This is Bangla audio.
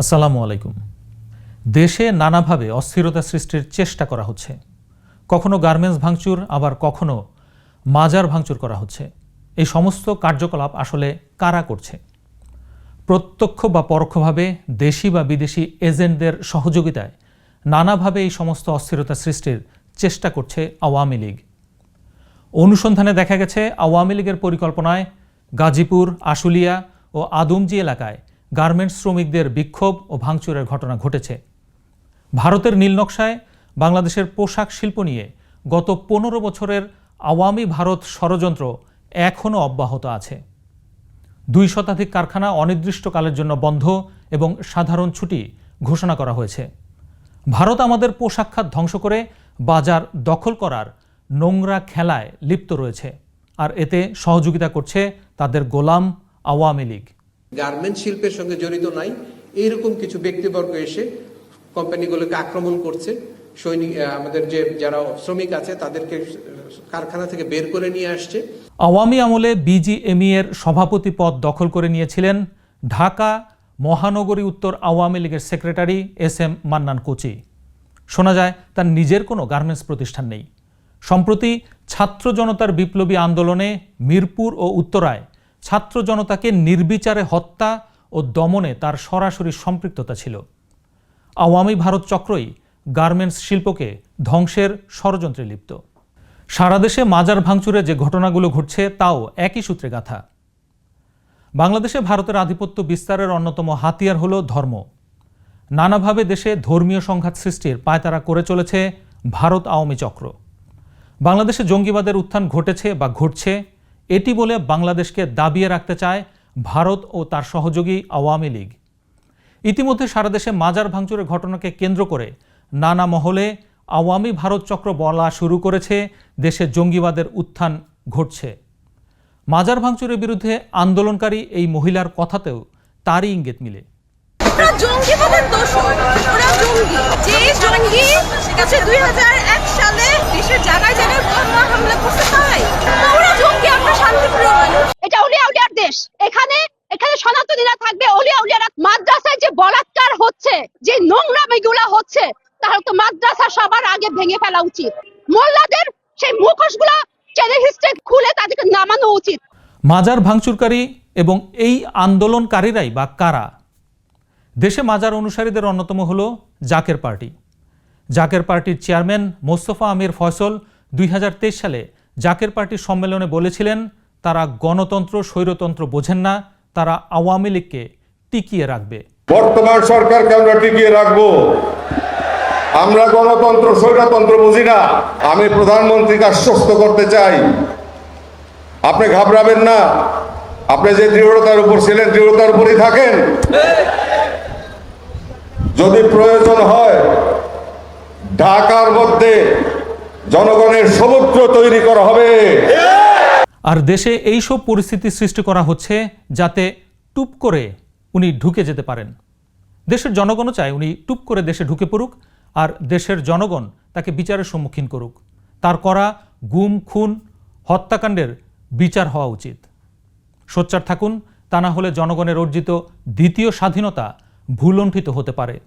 আসসালামু আলাইকুম। দেশে নানাভাবে অস্থিরতা সৃষ্টির চেষ্টা করা হচ্ছে। কখনো গার্মেন্টস ভাঙচুর, আবার কখনো মাজার ভাঙচুর করা হচ্ছে। এই সমস্ত কার্যকলাপ আসলে কারা করছে? প্রত্যক্ষ বা পরোক্ষভাবে দেশি বা বিদেশি এজেন্টদের সহযোগিতায় নানাভাবে এই সমস্ত অস্থিরতা সৃষ্টির চেষ্টা করছে আওয়ামী লীগ। অনুসন্ধানে দেখা গেছে, আওয়ামী লীগের পরিকল্পনায় গাজীপুর, আশুলিয়া ও আদমজি এলাকায় গার্মেন্টস শ্রমিকদের বিক্ষোভ ও ভাঙচুরের ঘটনা ঘটেছে। ভারতের নীলনকশায় বাংলাদেশের পোশাক শিল্প নিয়ে গত পনেরো বছরের আওয়ামী ভারত ষড়যন্ত্র এখনও অব্যাহত আছে। দুই শতাধিক কারখানা অনির্দিষ্টকালের জন্য বন্ধ এবং সাধারণ ছুটি ঘোষণা করা হয়েছে। ভারত আমাদের পোশাক খাত ধ্বংস করে বাজার দখল করার নোংরা খেলায় লিপ্ত রয়েছে। আর এতে সহযোগিতা করছে তাদের গোলাম আওয়ামী লীগ। গার্মেন্ট শিল্পের সঙ্গে জড়িত নাই। এইরকম কিছু ব্যক্তিবর্গ এসে কোম্পানিগুলোকে আক্রমণ করছে। সৈনিক আমাদের যে, যারা শ্রমিক আছে, তাদেরকে কারখানা থেকে বের করে নিয়ে আসছে। আওয়ামী আমলে বিজিএমই এর সভাপতি পদ দখল করে নিয়েছিলেন ঢাকা মহানগরী উত্তর আওয়ামী লীগের secretary S M Mannan Kochi. শোনা যায়, তার নিজের কোনো গার্মেন্টস প্রতিষ্ঠান নেই। সম্প্রতি ছাত্র জনতার বিপ্লবী আন্দোলনে মিরপুর ও উত্তরায় ছাত্র জনতাকে নির্বিচারে হত্যা ও দমনে তার সরাসরি সম্পৃক্ততা ছিল। আওয়ামী ভারত চক্রই গার্মেন্টস শিল্পকে ধ্বংসের ষড়যন্ত্রে লিপ্ত। সারা দেশে মাজার ভাঙচুরে যে ঘটনাগুলো ঘটছে তাও একই সূত্রে গাথা। বাংলাদেশে ভারতের আধিপত্য বিস্তারের অন্যতম হাতিয়ার হল ধর্ম। নানাভাবে দেশে ধর্মীয় সংঘাত সৃষ্টির পায়তারা করে চলেছে ভারত আওয়ামী চক্র। বাংলাদেশে জঙ্গিবাদের উত্থান ঘটেছে বা ঘটছে এটি বলে বাংলাদেশকে দাবিয়ে রাখতে চায় ভারত ও তার সহযোগী আওয়ামী লীগ। ইতিমধ্যে সারা দেশে মাজার ভাঙচুরের ঘটনাকে কেন্দ্র করে নানা মহলে আওয়ামী ভারত চক্র বলা শুরু করেছে, দেশে জঙ্গিবাদের উত্থান ঘটছে। মাজার ভাঙচুরের বিরুদ্ধে আন্দোলনকারী এই মহিলার কথাতেও তারই ইঙ্গিত মিলে। সালে দেশের জায়গায় ফেলা উচিত। মোল্লাদের সেই মুখোশগুলা চেনে হিস্ট্রে খুলে তাদেরকে নামানো উচিত। মাজার ভাঙচুরকারী এবং এই আন্দোলনকারীরাই বা কারা? দেশে মাজার অনুসারীদের অন্যতম হল জাকের পার্টি। জাকের পার্টির চেয়ারম্যান মোস্তফা আমির ফয়সল দুই হাজার তেইশ সালে জাকের পার্টির সম্মেলনে বলেছিলেন তারা গণতন্ত্র স্বৈরতন্ত্র বোঝেন না তারা আওয়ামী লীগকে টিকিয়ে রাখবে। বর্তমান সরকারকে আমরা টিকিয়ে রাখব। আমরা গণতন্ত্র, স্বৈরতন্ত্র বুঝি না। আমি প্রধানমন্ত্রীকে আশ্বস্ত করতে চাই। আপনি ঘাবড়াবেন না। আপনি যে দৃঢ়তার উপর ছিলেন, দৃঢ়তার উপরই থাকেন। যদি প্রয়োজন হয়, ঢাকার মধ্যে জনগণের সমুদ্র তৈরি করা হবে। আর দেশে এই সব পরিস্থিতি সৃষ্টি করা হচ্ছে যাতে টুপ করে উনি ঢুকে যেতে পারেন। দেশের জনগণও চায় উনি টুপ করে দেশে ঢুকে পড়ুক। আর দেশের জনগণ তাকে বিচারের সম্মুখীন করুক। তার করা গুম, খুন, হত্যাকাণ্ডের বিচার হওয়া উচিত। সোচ্চার থাকুন, তা না হলে জনগণের অর্জিত দ্বিতীয় স্বাধীনতা ভুলণ্ঠিত হতে পারে।